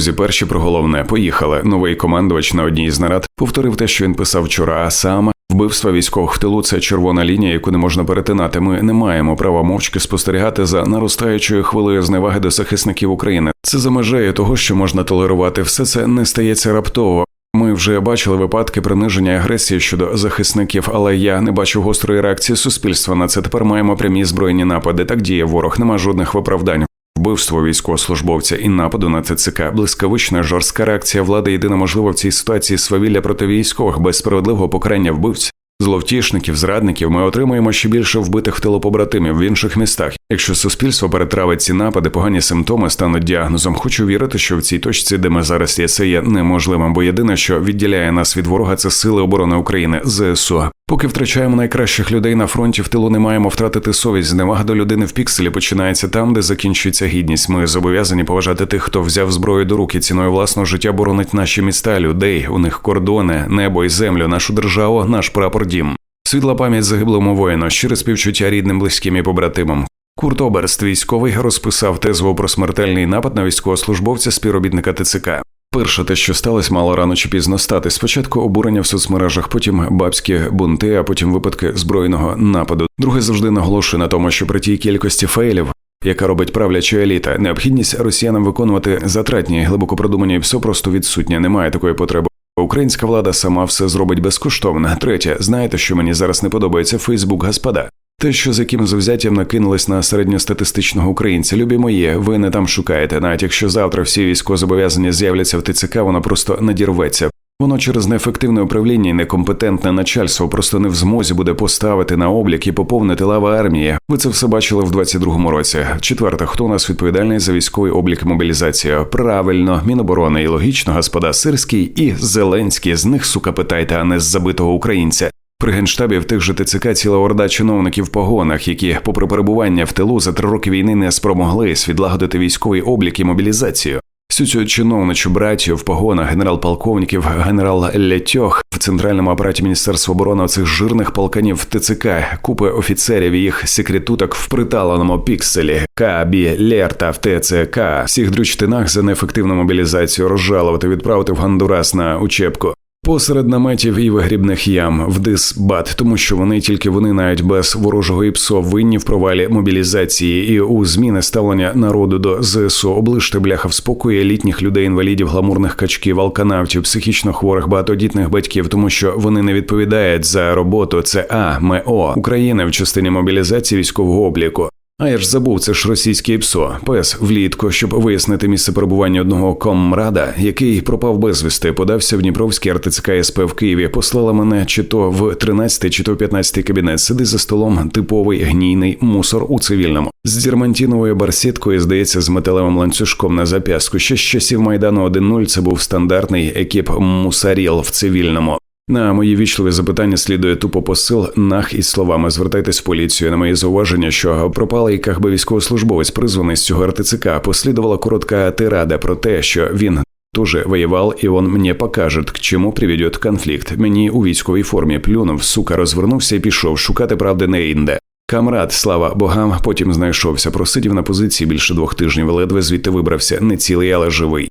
Друзі, перші про головне поїхали. Новий командувач на одній з нарад повторив те, що він писав вчора, а саме вбивства військових в тилу це червона лінія, яку не можна перетинати. Ми не маємо права мовчки спостерігати за наростаючою хвилею зневаги до захисників України. Це за межею того, що можна толерувати. Все це не стається раптово. Ми вже бачили випадки приниження агресії щодо захисників, але я не бачу гострої реакції суспільства на це. Тепер маємо прямі збройні напади. Так діє ворог, нема жодних виправдань. Вбивство військовослужбовця і нападу на ТЦК, блискавична жорстка реакція влади єдина можлива в цій ситуації свавілля проти військових без справедливого покарання вбивць. Зловтішників, зрадників ми отримуємо ще більше вбитих в тилу побратимів в інших містах. Якщо суспільство перетравить ці напади, погані симптоми стануть діагнозом. Хочу вірити, що в цій точці, де ми зараз є, це є неможливим, бо єдине, що відділяє нас від ворога, це сили оборони України ЗСУ. Поки втрачаємо найкращих людей на фронті, в тилу не маємо втратити совість. Зневага до людини в пікселі починається там, де закінчується гідність. Ми зобов'язані поважати тих, хто взяв зброю до руки ціною власного життя боронить наші міста, людей. У них кордони, небо і землю, нашу державу, наш прапор дім. Світла пам'ять загиблому воїну, щире співчуття рідним, близьким і побратимам. Курт Оберст, військовий, розписав тезву про смертельний напад на військовослужбовця співробітника ТЦК. Перше, те, що сталося, мало рано чи пізно стати. Спочатку обурення в соцмережах, потім бабські бунти, а потім випадки збройного нападу. Друге завжди наголошує на тому, що при тій кількості фейлів, яка робить правляча еліта, необхідність росіянам виконувати затратні, глибоко продумані ПСО просто відсутня. Немає такої потреби. Українська влада сама все зробить безкоштовно. Третє, знаєте, що мені зараз не подобається Фейсбук господа. Те, що з яким завзяттям накинулись на середньостатистичного українця, любі мої, ви не там шукаєте. Навіть якщо завтра всі військовозобов'язані з'являться в ТЦК, воно просто надірветься. Воно через неефективне управління і некомпетентне начальство просто не в змозі буде поставити на облік і поповнити лава армії. Ви це все бачили в 22-му році. Четверте, хто у нас відповідальний за військовий облік і мобілізацію? Правильно, міноборони і логічно, господа Сирський і Зеленський. З них сука питайте, а не з забитого українця. При генштабі в тих же ТЦК ціла орда чиновників погонах, які, попри перебування в тилу, за три роки війни не спромоглись відлагодити військовий облік і мобілізацію. Всю цю чиновничу братію в погонах генерал-полковників, генерал Летьох в центральному апараті Міністерства оборони цих жирних полканів ТЦК, купи офіцерів і їх секретуток в приталеному пікселі, Кабі, Лерта в ТЦК, всіх дрючтинах за неефективну мобілізацію розжалувати, відправити в Гондурас на учебку. Посеред наметів і вигрібних ям в дисбат, тому що вони тільки вони навіть без ворожого ІПСО винні в провалі мобілізації і у зміни ставлення народу до ЗСУ оближте бляха в спокої літніх людей, інвалідів, гламурних качків, алканавтів, психічно хворих, багатодітних батьків, тому що вони не відповідають за роботу. Це А МО України в частині мобілізації військового обліку. А я ж забув, це ж російське ПСО. Пес влітку, щоб вияснити місце перебування одного комрада, який пропав безвісти, подався в Дніпровський РТЦК СП в Києві. Послала мене чи то в 13, чи то в 15 кабінет. Сиди за столом типовий гнійний мусор у цивільному з дірмантіновою барсеткою, здається, з металевим ланцюжком на зап'ястку. Ще з часів майдану 1-0 це був стандартний екіп мусаріл в цивільному. На мої вічливі запитання слідує тупо посил нах із словами звертайтесь в поліцію. На мої зауваження, що пропалий кахби військовослужбовець призваний з цього РТЦК, послідувала коротка тирада про те, що він тоже воював, і он мені покаже, к чому приведет конфлікт. Мені у військовій формі плюнув, сука, розвернувся і пішов шукати правди не інде. Камрад, слава богам, потім знайшовся. Просидів на позиції більше двох тижнів, ледве звідти вибрався, не цілий, але живий.